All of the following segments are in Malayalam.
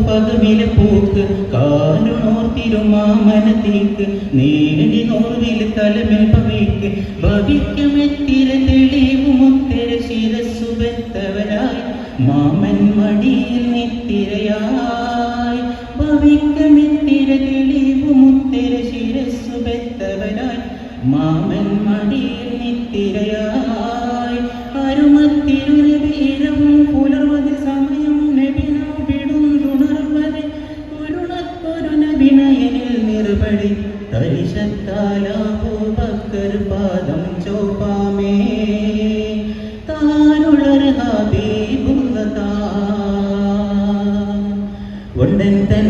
പകവിലെ പൂക്ക് കാലുണോർത്തിരുമാമനത്തേക്ക് നേടി നോർവിൽ തലമേൽ ഭവിക്ക് ഭവിക്കുമെത്തിര തെളിവുമൊത്തിര ശിരസുബത്തവരായി മാമൻ മടിയിൽ നിത്തിരയായി ഭവിക്കുമെത്തിര തെളിവുമുത്തിര ശിരസുബത്തവരായി മാമൻ മടിയിൽ നിത്തിരയായി അരുമത്തിരുനബീരവും പുലർവത് നിർവടി ഭക്തർ പാദം ചോപ്പാമേ. താനുളർ ഹബീബുള്ളതാ ഉണ്ടൻ തൻ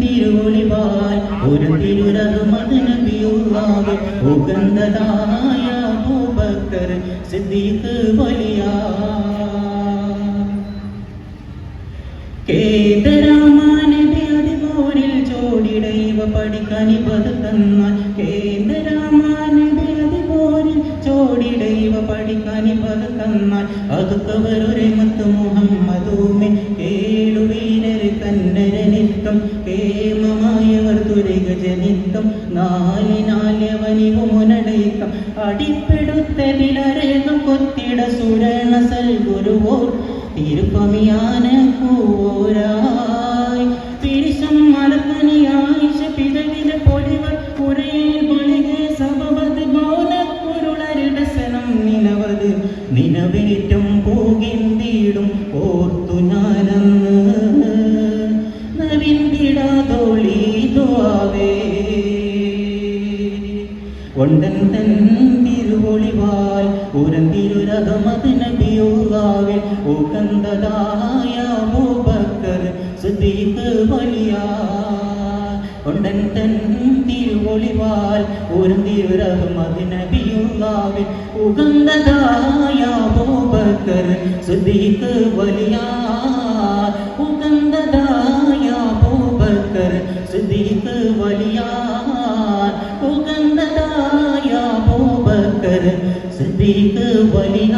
തിരുവൊളിവാൽ ഒരു തിരുരഹമത് നബിയുള്ളാവ് ഉഗന്ധതായ അബൂബക്കർ സിദ്ദീഖ് വലിയ പഠിക്കനി പതുക്കന്നാൽ അതുക്കവരൊരു മുത്ത് മുഹമ്മദൂമെ. കേളുവീരര് കന്നരനിത്തം കേമമായവർ തുരക ജനിത്തം നാലിനാലവനിവു മുനടയിക്കം അടിപ്പെടുത്തതിലരേകം കൊത്തിട സുരണ സൽഗുരുവോർ തിരുപ്പമിയാന നിലവേറ്റം പോകിന്തിടും ഓർത്തു ഞാനന്ന്. നവിന്തിടാതോളി തോവേ കൊണ്ടൻ തൻ തിരുവൊളിവാൽ ഉരന്തിരുരകമത് നബിയുള്ളാവിൽ ഉകന്തതായ അബൂബക്കർ സുദീപ് വലിയ കൊണ്ടൻ തൻ തിരുവൊളിവാൽ ഉരന്തിരുരഹമത് നബിയുള്ളാവിൽ ഉകന്തതായ അബൂബക്കർ സിദ്ദീഖ് വലിയ ഉകന്തതായ അബൂബക്കർ സിദ്ദീഖ് വലിയ ഉഗന്ധതായ അബൂബക്കർ സിദ്ദീഖ് വലിയ